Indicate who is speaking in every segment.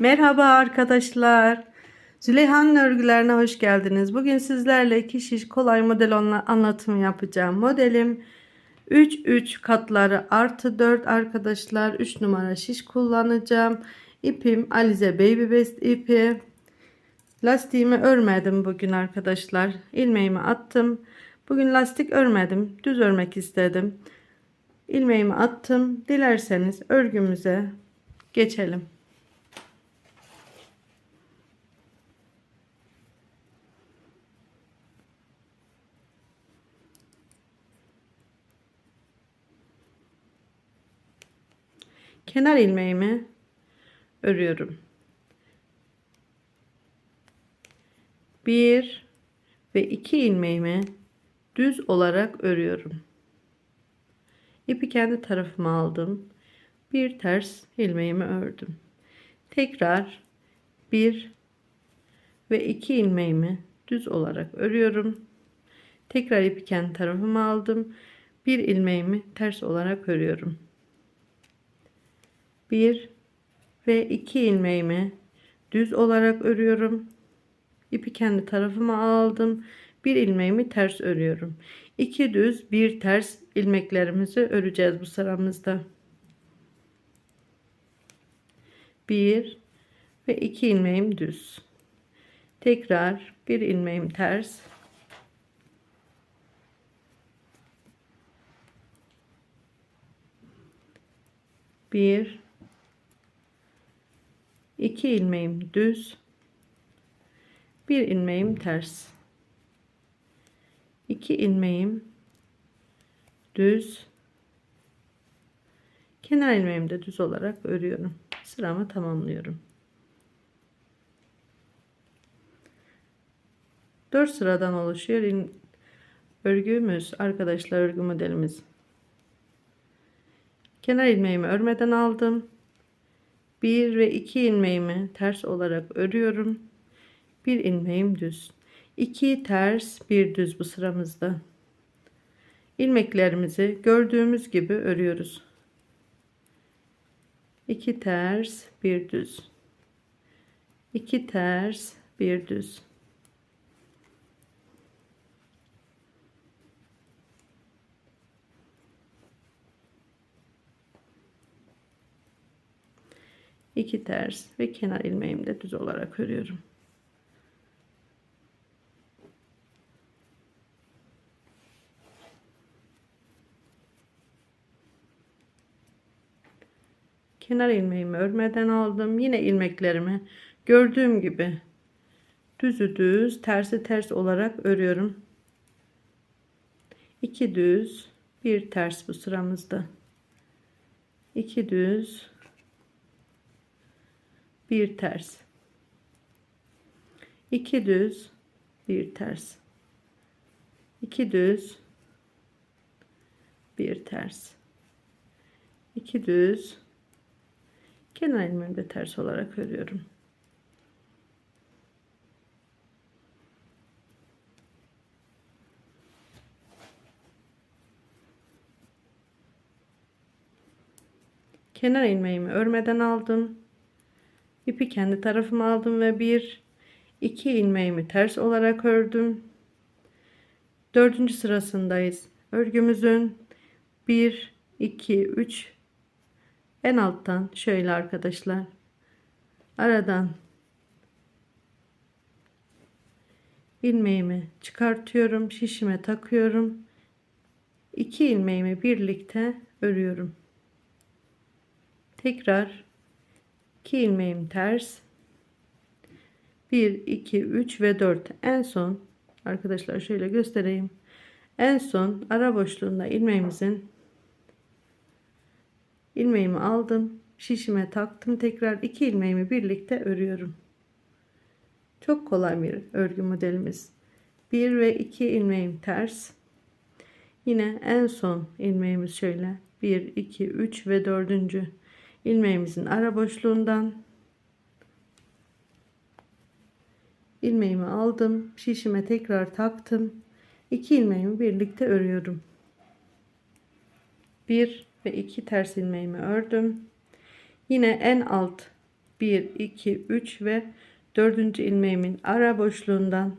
Speaker 1: Merhaba arkadaşlar. Züleyha'nın örgülerine hoş geldiniz. Bugün sizlerle iki kolay model anla- anlatımı yapacağım. Modelim 3-3 katları artı 4 arkadaşlar. 3 numara şiş kullanacağım. İpim Alize Baby Best ipi. Lastiğimi örmedim bugün arkadaşlar. İlmeğimi attım. Bugün lastik örmedim. Düz örmek istedim. İlmeğimi attım. Dilerseniz örgümüze geçelim. Kenar ilmeğimi örüyorum. Bir ve iki ilmeğimi düz olarak örüyorum. İpi kendi tarafıma aldım. Bir ters ilmeğimi ördüm. Tekrar bir ve iki ilmeğimi düz olarak örüyorum. Tekrar ipi kendi tarafıma aldım. Bir ilmeğimi ters olarak örüyorum. 1 ve 2 ilmeğimi düz olarak örüyorum. İpi kendi tarafıma aldım. Bir ilmeğimi ters örüyorum. 2 düz, bir ters ilmeklerimizi öreceğiz bu sıramızda. 1 ve 2 ilmeğim düz. Tekrar bir ilmeğim ters. Bir 2 ilmeğim düz bir ilmeğim ters. 2 ilmeğim düz kenar ilmeğimi de düz olarak örüyorum. Sıramı tamamlıyorum. 4 sıradan oluşuyor. Örgümüz arkadaşlar örgü modelimiz. Kenar ilmeğimi örmeden aldım 1 ve 2 ilmeğimi ters olarak örüyorum. Bir ilmeğim düz. 2 ters, bir düz bu sıramızda. İlmeklerimizi gördüğümüz gibi örüyoruz. 2 ters, bir düz. 2 ters, bir düz. İki ters ve kenar ilmeğimi de düz olarak örüyorum. Kenar ilmeğimi örmeden aldım. Yine ilmeklerimi gördüğüm gibi düzü düz, tersi ters olarak örüyorum. 2 düz, bir ters bu sıramızda. 2 düz, bir ters. 2 düz, bir ters. 2 düz, bir ters. 2 düz, kenar ilmeğimi de ters olarak örüyorum. Kenar ilmeğimi örmeden aldım. İpi kendi tarafıma aldım ve bir iki ilmeğimi ters olarak ördüm. Dördüncü sırasındayız. Örgümüzün 1, 2, 3 en alttan şöyle arkadaşlar aradan ilmeğimi çıkartıyorum şişime takıyorum 2 ilmeğimi birlikte örüyorum tekrar 2 ilmeğim ters. 1 2 3 ve 4 en son arkadaşlar şöyle göstereyim. En son ara boşluğunda ilmeğimizin ilmeğimi aldım şişime taktım tekrar 2 ilmeğimi birlikte örüyorum. Çok kolay bir örgü modelimiz. 1 ve 2 ilmeğim ters. Yine en son ilmeğimiz şöyle. 1 2 3 ve 4 ilmeğimizin ara boşluğundan. İlmeğimi aldım şişime tekrar taktım. 2 ilmeğimi birlikte örüyorum. 1 ve 2 ters ilmeğimi ördüm. Yine en alt 1 2 3 ve dördüncü ilmeğimin ara boşluğundan.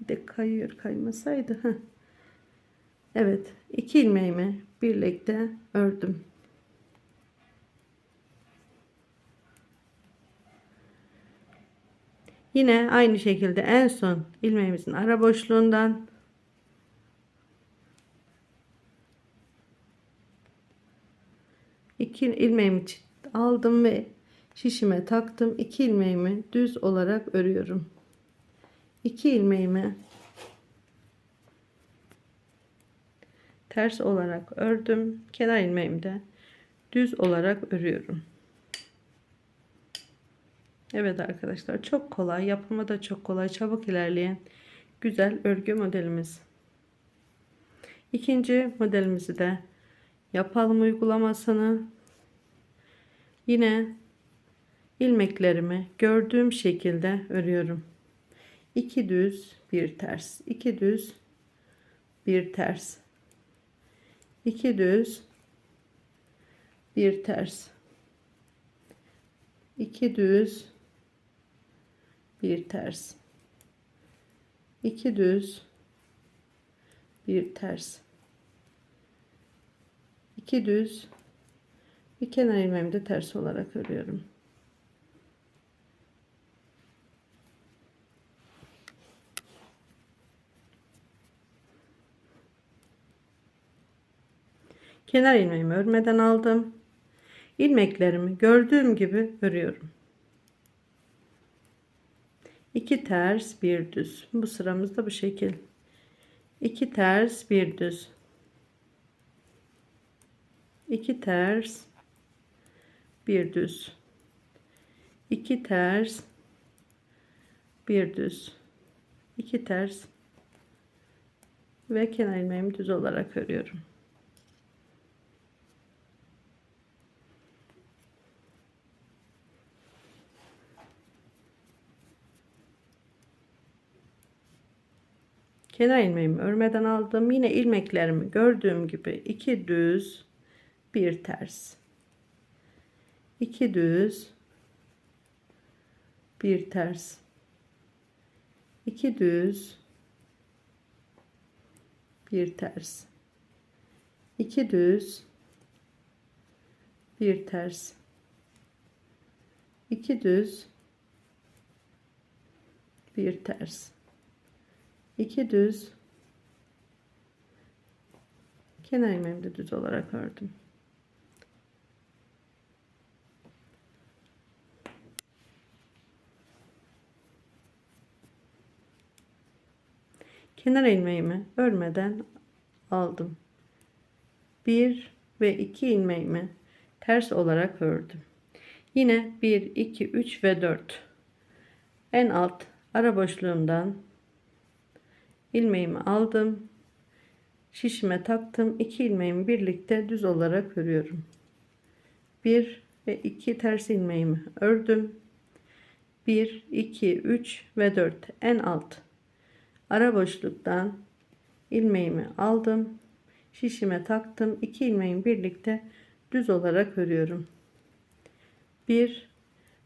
Speaker 1: Bir de kayıyor kaymasaydı heh. Evet iki ilmeğimi birlikte ördüm Yine aynı şekilde en son ilmeğimizin ara boşluğundan iki ilmeğimi aldım ve şişime taktım. İki ilmeğimi düz olarak örüyorum. İki ilmeğimi ters olarak ördüm. Kenar ilmeğimi de düz olarak örüyorum. Evet arkadaşlar çok kolay yapımı da çok kolay çabuk ilerleyen güzel örgü modelimiz. İkinci modelimizi de yapalım uygulamasını. Yine ilmeklerimi gördüğüm şekilde örüyorum. 2 düz, bir ters, 2 düz, bir ters. 2 düz, bir ters. 2 düz, bir ters. 2 düz, bir ters. 2 düz, bir kenar ilmeğimi de ters olarak örüyorum. Kenar ilmeğimi örmeden aldım. İlmeklerimi gördüğüm gibi örüyorum. 2 ters, bir düz. Bu sıramızda bu şekil. 2 ters, bir düz. 2 ters, bir düz. 2 ters, bir düz. 2 ters ve kenar ilmeğimi düz olarak örüyorum. Kenar ilmeğimi örmeden aldım. Yine ilmeklerimi gördüğüm gibi iki düz, bir ters. iki düz, bir ters. iki düz, bir ters. iki düz, bir ters. iki düz, bir ters. 2 düz kenar ilmeğimi düz olarak ördüm. Kenar ilmeğimi örmeden aldım. 1 ve 2 ilmeğimi ters olarak ördüm. Yine 1 2 3 ve 4 en alt ara boşluğumdan ilmeğimi aldım. Şişime taktım. İki ilmeğimi birlikte düz olarak örüyorum. Bir ve iki ters ilmeğimi ördüm. 1 2 3 ve 4 en alt. Ara boşluktan ilmeğimi aldım. Şişime taktım. İki ilmeğimi birlikte düz olarak örüyorum. 1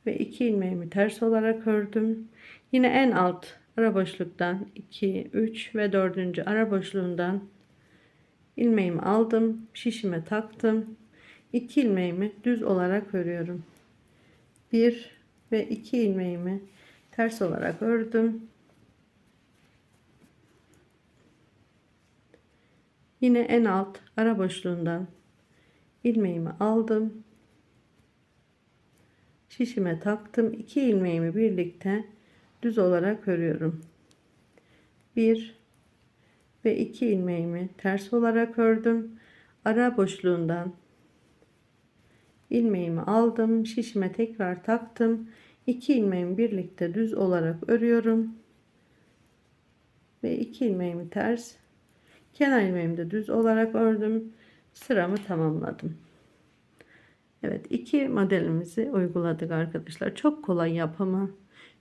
Speaker 1: ve 2 ilmeğimi ters olarak ördüm. Yine en alt ara boşluktan 2 3 ve 4. ara boşluğundan ilmeğimi aldım şişime taktım. 2 ilmeğimi düz olarak örüyorum. 1 ve 2 ilmeğimi ters olarak ördüm. Yine en alt ara boşluğundan ilmeğimi aldım. Şişime taktım. 2 ilmeğimi birlikte düz olarak örüyorum. 1 ve 2 ilmeğimi ters olarak ördüm. Ara boşluğundan ilmeğimi aldım. Şişime tekrar taktım. 2 ilmeğimi birlikte düz olarak örüyorum. Ve 2 ilmeğimi ters. Kenar ilmeğimi de düz olarak ördüm. Sıramı tamamladım. Evet iki modelimizi uyguladık arkadaşlar. Çok kolay yapımı.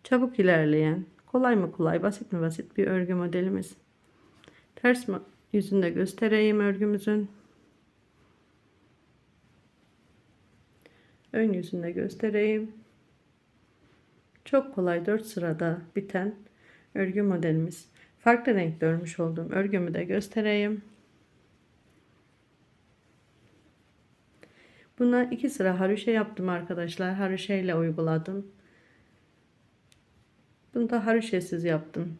Speaker 1: Çabuk ilerleyen, kolay mı kolay, basit mi basit bir örgü modelimiz. Ters yüzünde göstereyim örgümüzün. Ön yüzünde göstereyim. Çok kolay 4 sırada biten örgü modelimiz. Farklı renkte örmüş olduğum örgümü de göstereyim. Buna iki sıra haroşa yaptım arkadaşlar. Haroşa ile uyguladım. Bunu da haroşesiz yaptım.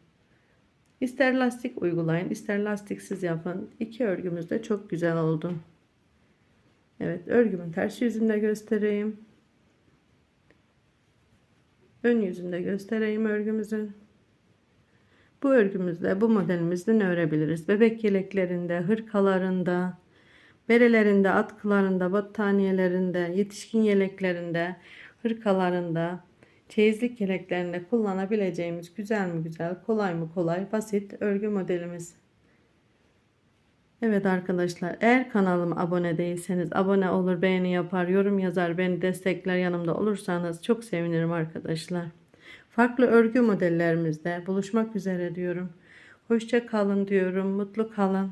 Speaker 1: İster lastik uygulayın, ister lastiksiz yapın. İki örgümüz de çok güzel oldu. Evet, örgümün ters yüzünde göstereyim. Ön yüzünde göstereyim örgümüzün. Bu örgümüzde, bu modelimizde ne örebiliriz? Bebek yeleklerinde, hırkalarında, berelerinde, atkılarında, battaniyelerinde, yetişkin yeleklerinde, hırkalarında, çeyizlik yeleklerinde kullanabileceğimiz güzel mi güzel, kolay mı kolay, basit örgü modelimiz. Evet arkadaşlar eğer kanalıma abone değilseniz abone olur beğeni yapar yorum yazar beni destekler yanımda olursanız çok sevinirim arkadaşlar. Farklı örgü modellerimizde buluşmak üzere diyorum. Hoşça kalın diyorum mutlu kalın.